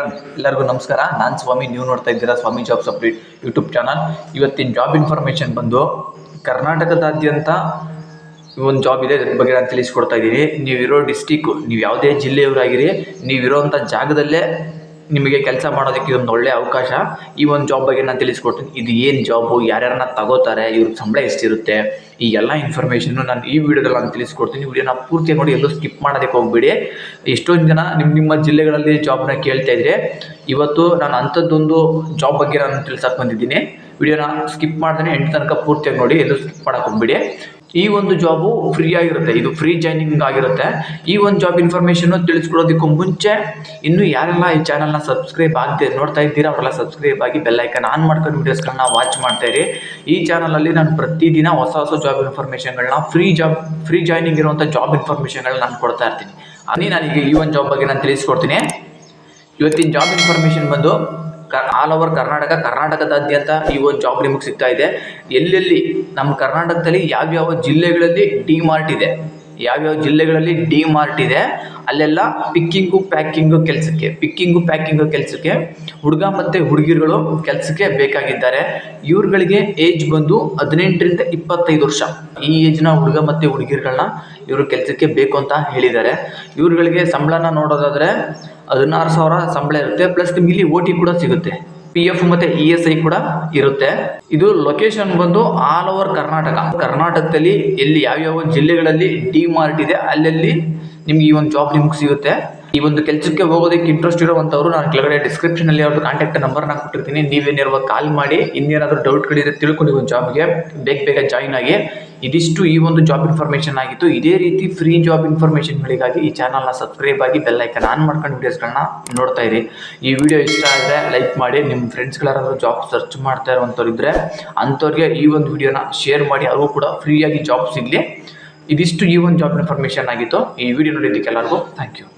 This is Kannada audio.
ಎಲ್ಲರಿಗೂ ನಮಸ್ಕಾರ. ನಾನು ಸ್ವಾಮಿ, ನೀವು ನೋಡ್ತಾ ಇದ್ದೀರಾ ಸ್ವಾಮಿ ಜಾಬ್ಸ್ ಅಪ್ಡೇಟ್ ಯೂಟ್ಯೂಬ್ ಚಾನಲ್. ಇವತ್ತಿನ ಜಾಬ್ ಇನ್ಫಾರ್ಮೇಷನ್ ಬಂದು ಕರ್ನಾಟಕದಾದ್ಯಂತ ಒಂದು ಜಾಬ್ ಇದೆ ಅದ್ರ ಬಗ್ಗೆ ನಾನು ತಿಳಿಸ್ಕೊಡ್ತಾ ಇದ್ದೀನಿ. ನೀವಿರೋ ಡಿಸ್ಟಿಕ್ಕು ನೀವು ಯಾವುದೇ ಜಿಲ್ಲೆಯವರಾಗಿರಿ, ನೀವಿರೋಂಥ ಜಾಗದಲ್ಲೇ ನಿಮಗೆ ಕೆಲಸ ಮಾಡೋದಕ್ಕೆ ಇದೊಂದು ಒಳ್ಳೆಯ ಅವಕಾಶ. ಈ ಒಂದು ಜಾಬ್ ಬಗ್ಗೆ ನಾನು ತಿಳಿಸ್ಕೊಡ್ತೀನಿ. ಇದು ಏನು ಜಾಬು ಯಾರ್ಯಾರನ್ನ ತಗೋತಾರೆ? ಇವ್ರಿಗೆ ಸಂಬಳ ಎಷ್ಟಿರುತ್ತೆ? ಈ ಎಲ್ಲ ಇನ್ಫಾರ್ಮೇಷನ್ನು ನಾನು ಈ ವಿಡಿಯೋದಲ್ಲಿ ನಾನು ತಿಳಿಸ್ಕೊಡ್ತೀನಿ. ವಿಡಿಯೋನ ಪೂರ್ತಿ ನೋಡಿ, ಎಲ್ಲೂ ಸ್ಕಿಪ್ ಮಾಡೋದಕ್ಕೆ ಹೋಗ್ಬೇಡಿ. ಎಷ್ಟೊಂದು ಜನ ನಿಮ್ಮ ನಿಮ್ಮ ಜಿಲ್ಲೆಗಳಲ್ಲಿ ಜಾಬ್ನ ಕೇಳ್ತಾ ಇದ್ರೆ, ಇವತ್ತು ನಾನು ಅಂಥದ್ದೊಂದು ಜಾಬ್ ಬಗ್ಗೆ ನಾನು ತಿಳಿಸಕ್ಕೆ ಬಂದಿದ್ದೀನಿ. ವಿಡಿಯೋನ ಸ್ಕಿಪ್ ಮಾಡ್ದೇ ಎಂಟು ತನಕ ಪೂರ್ತಿಯಾಗಿ ನೋಡಿ, ಎಲ್ಲೂ ಸ್ಕಿಪ್ ಮಾಡೋಕ್ಕೆ ಹೋಗ್ಬೇಡಿ. ಈ ಒಂದು ಜಾಬು ಫ್ರೀ ಆಗಿರುತ್ತೆ. ಇದು ಫ್ರೀ ಜಾಯ್ನಿಂಗ್ ಆಗಿರುತ್ತೆ. ಈ ಒಂದು ಜಾಬ್ ಇನ್ಫಾರ್ಮೇಷನ್ನು ತಿಳಿಸ್ಕೊಡೋದಕ್ಕೂ ಮುಂಚೆ ಇನ್ನೂ ಯಾರೆಲ್ಲ ಈ ಚಾನಲ್ನ ಸಬ್ಸ್ಕ್ರೈಬ್ ಆಗದೆ ನೋಡ್ತಾ ಇದ್ದೀರಾ, ಅವರೆಲ್ಲ ಸಬ್ಸ್ಕ್ರೈಬ್ ಆಗಿ ಬೆಲ್ಲೈಕನ್ ಆನ್ ಮಾಡ್ಕೊಂಡು ವೀಡಿಯೋಸ್ಗಳನ್ನ ವಾಚ್ ಮಾಡ್ತಾ ಇರಿ. ಈ ಚಾನಲಲ್ಲಿ ನಾನು ಪ್ರತಿದಿನ ಹೊಸ ಹೊಸ ಜಾಬ್ ಇನ್ಫಾರ್ಮೇಷನ್ಗಳನ್ನ ಫ್ರೀ ಜಾಬ್ ಫ್ರೀ ಜಾಯ್ನಿಂಗ್ ಇರುವಂಥ ಜಾಬ್ ಇನ್ಫಾರ್ಮೇಷನ್ಗಳನ್ನ ನಾನು ಕೊಡ್ತಾ ಇರ್ತೀನಿ. ಅದೇ ನಾನೀಗ ಈ ಒಂದು ಜಾಬ್ ಬಗ್ಗೆ ನಾನು ತಿಳಿಸ್ಕೊಡ್ತೀನಿ. ಇವತ್ತಿನ ಜಾಬ್ ಇನ್ಫಾರ್ಮೇಷನ್ ಬಂದು ಆಲ್ ಓವರ್ ಕರ್ನಾಟಕ, ಕರ್ನಾಟಕದಾದ್ಯಂತ ಈ ಒಂದು ಜಾಬ್ ನಿಮಗೆ ಸಿಗ್ತಾ ಇದೆ. ಎಲ್ಲೆಲ್ಲಿ ನಮ್ಮ ಕರ್ನಾಟಕದಲ್ಲಿ ಯಾವ್ಯಾವ ಜಿಲ್ಲೆಗಳಲ್ಲಿ ಡಿ ಮಾರ್ಟ್ ಇದೆ, ಯಾವ್ಯಾವ ಜಿಲ್ಲೆಗಳಲ್ಲಿ ಡಿ ಮಾರ್ಟ್ ಇದೆ, ಅಲ್ಲೆಲ್ಲ ಪಿಕ್ಕಿಂಗು ಪ್ಯಾಕಿಂಗು ಕೆಲಸಕ್ಕೆ ಪಿಕ್ಕಿಂಗು ಪ್ಯಾಕಿಂಗು ಕೆಲಸಕ್ಕೆ ಹುಡುಗ ಮತ್ತು ಹುಡುಗಿರುಗಳು ಕೆಲಸಕ್ಕೆ ಬೇಕಾಗಿದ್ದಾರೆ. ಇವ್ರುಗಳಿಗೆ ಏಜ್ ಬಂದು ಹದಿನೆಂಟರಿಂದ ಇಪ್ಪತ್ತೈದು ವರ್ಷ. ಈ ಏಜ್ನ ಹುಡುಗ ಮತ್ತು ಹುಡುಗಿರುಗಳನ್ನ ಇವರು ಕೆಲಸಕ್ಕೆ ಬೇಕು ಅಂತ ಹೇಳಿದ್ದಾರೆ. ಇವ್ರುಗಳಿಗೆ ಸಂಬಳನ ನೋಡೋದಾದರೆ ಹದಿನಾರು ಸಾವಿರ ಸಂಬಳ ಇರುತ್ತೆ ಪ್ಲಸ್ ನಿಮಗೆ ಇಲ್ಲಿ ಓ ಟಿ ಕೂಡ ಸಿಗುತ್ತೆ. ಪಿ ಎಫ್ ಮತ್ತೆ ಇ ಎಸ್ ಐ ಕೂಡ ಇರುತ್ತೆ. ಇದು ಲೊಕೇಶನ್ ಬಂದು ಆಲ್ ಓವರ್ ಕರ್ನಾಟಕ. ಕರ್ನಾಟಕದಲ್ಲಿ ಎಲ್ಲಿ ಯಾವ್ಯಾವ ಜಿಲ್ಲೆಗಳಲ್ಲಿ ಡಿ ಮಾರ್ಟ್ ಇದೆ, ಅಲ್ಲಲ್ಲಿ ನಿಮ್ಗೆ ಈ ಒಂದು ಜಾಬ್ ನಿಮ್ಗೆ ಸಿಗುತ್ತೆ. ಈ ಒಂದು ಕೆಲಸಕ್ಕೆ ಹೋಗೋದಕ್ಕೆ ಇಂಟ್ರೆಸ್ಟ್ ಇರುವಂಥವ್ರು ನಾನು ಕೆಳಗಡೆ ಡಿಸ್ಕ್ರಿಪ್ಷನ್ ಅಲ್ಲಿ ಅವ್ರದ್ದು ಕಾಂಟ್ಯಾಕ್ಟ್ ನಂಬರ್ ನಾನು ಕೊಟ್ಟಿರ್ತೀನಿ ನೀವೇನಿರುವ ಕಾಲ್ ಮಾಡಿ, ಇನ್ನೇನಾದರೂ ಡೌಟ್ಗಳಿದೆ ತಿಳ್ಕೊಂಡು ಈ ಒಂದು ಜಾಬ್ಗೆ ಬೇಗ ಬೇಗ ಜಾಯಿನ್ ಆಗಿ. ಇದಿಷ್ಟು ಈ ಒಂದು ಜಾಬ್ ಇನ್ಫಾರ್ಮೇಷನ್ ಆಗಿತ್ತು. ಇದೇ ರೀತಿ ಫ್ರೀ ಜಾಬ್ ಇನ್ಫಾರ್ಮೇಷನ್ಗಳಿಗಾಗಿ ಈ ಚಾನಲ್ನ ಸಬ್ಸ್ಕ್ರೈಬ್ ಆಗಿ ಬೆಲ್ಲೈಕನ್ ಆನ್ ಮಾಡ್ಕೊಂಡು ವೀಡಿಯೋಸ್ಗಳನ್ನ ನೋಡ್ತಾ ಇರಿ. ಈ ವಿಡಿಯೋ ಇಷ್ಟ ಆದರೆ ಲೈಕ್ ಮಾಡಿ ನಿಮ್ಮ ಫ್ರೆಂಡ್ಸ್ಗಳಾದ್ರೂ ಜಾಬ್ ಸರ್ಚ್ ಮಾಡ್ತಾ ಇರುವಂಥವ್ರು ಇದ್ದರೆ ಅಂಥವ್ರಿಗೆ ಈ ಒಂದು ವಿಡಿಯೋನ ಶೇರ್ ಮಾಡಿ ಅವರು ಕೂಡ ಫ್ರೀಯಾಗಿ ಜಾಬ್ ಸಿಗಲಿ. ಇದಿಷ್ಟು ಈ ಒಂದು ಜಾಬ್ ಇನ್ಫಾರ್ಮೇಷನ್ ಆಗಿತ್ತು. ಈ ವಿಡಿಯೋ ನೋಡಿದ್ದಕ್ಕೆ ಎಲ್ಲರಿಗೂ ಥ್ಯಾಂಕ್ ಯು